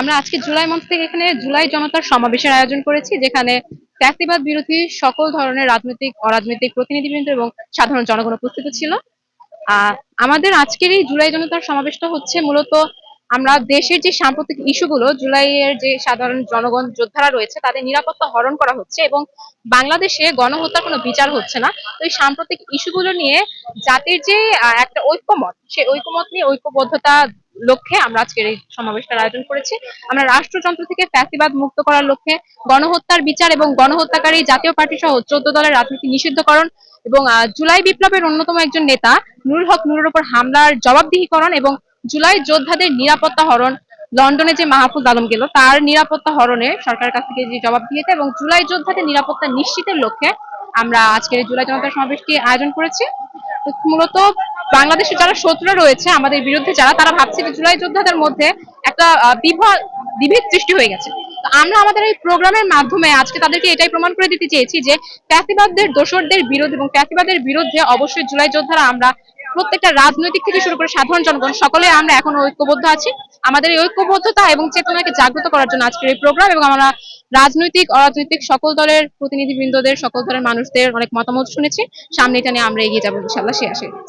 আমরা আজকে জুলাই মঞ্চ থেকে এখানে জুলাই জনতার সমাবেশের আয়োজন করেছি, যেখানে ফ্যাসিবাদ বিরোধী সকল ধরনের রাজনৈতিক, অরাজনৈতিক প্রতিনিধিবৃন্দ এবং সাধারণ জনগণ উপস্থিত ছিল। আমাদের আজকের এই জুলাই জনতার সমাবেশটা হচ্ছে মূলত আমরা দেশের যে সাম্প্রতিক ইস্যুগুলো, জুলাইয়ের যে সাধারণ জনগণ যোদ্ধারা রয়েছে, তাদের নিরাপত্তা হরণ করা হচ্ছে এবং বাংলাদেশে গণহত্যার কোনো বিচার হচ্ছে না। তো এই সাম্প্রতিক ইস্যুগুলো নিয়ে জাতির যে একটা ঐক্যমত, সেই ঐক্যমত নিয়ে ঐক্যবদ্ধতা লক্ষ্যে আমরা আজকের এই সমাবেশটার আয়োজন করেছি। আমরা রাষ্ট্রযন্ত্র থেকে ফ্যাসিবাদ মুক্ত করার লক্ষ্যে গণহত্যার বিচার এবং গণহত্যাকারী জাতীয় পার্টি সহ চোদ্দ দলের রাজনীতি নিষিদ্ধকরণ এবং জুলাই বিপ্লবের অন্যতম একজন নেতা নুরুল হক নুরের উপর হামলার জবাবদিহিকরণ এবং জুলাই যোদ্ধাদের নিরাপত্তা হরণ লন্ডনে যে মাহফুজ আলম গেল, তার নিরাপত্তা হরণে সরকারের কাছ থেকে যে জবাব দিয়েছে এবং জুলাই যোদ্ধাদের নিরাপত্তা নিশ্চিতের লক্ষ্যে আমরা আজকের জুলাই জনতা সমাবেশটি আয়োজন করেছি। মূলত বাংলাদেশে যারা শত্রুরা রয়েছে আমাদের বিরুদ্ধে, যারা তারা ভাবছে যে জুলাই যোদ্ধাদের মধ্যে একটা বিভেদ সৃষ্টি হয়ে গেছে। তো আমরা আমাদের এই প্রোগ্রামের মাধ্যমে আজকে তাদেরকে এটাই প্রমাণ করে দিতে চেয়েছি যে ফ্যাসিবাদদের দোষরদের বিরোধ এবং ফ্যাসিবাদের বিরুদ্ধে অবশ্যই জুলাই যোদ্ধারা আমরা প্রত্যেকটা রাজনৈতিক থেকে শুরু করে সাধারণ জনগণ, সকলে আমরা এখন ঐক্যবদ্ধ আছি। আমাদের এই ঐক্যবদ্ধতা এবং চেতনাকে জাগ্রত করার জন্য আজকের এই প্রোগ্রাম এবং আমরা রাজনৈতিক, অরাজনৈতিক সকল দলের প্রতিনিধিবৃন্দদের, সকল দলের মানুষদের অনেক মতামত শুনেছি। সামনে এটা নিয়ে আমরা এগিয়ে যাব ইনশাল্লাহ সে আসে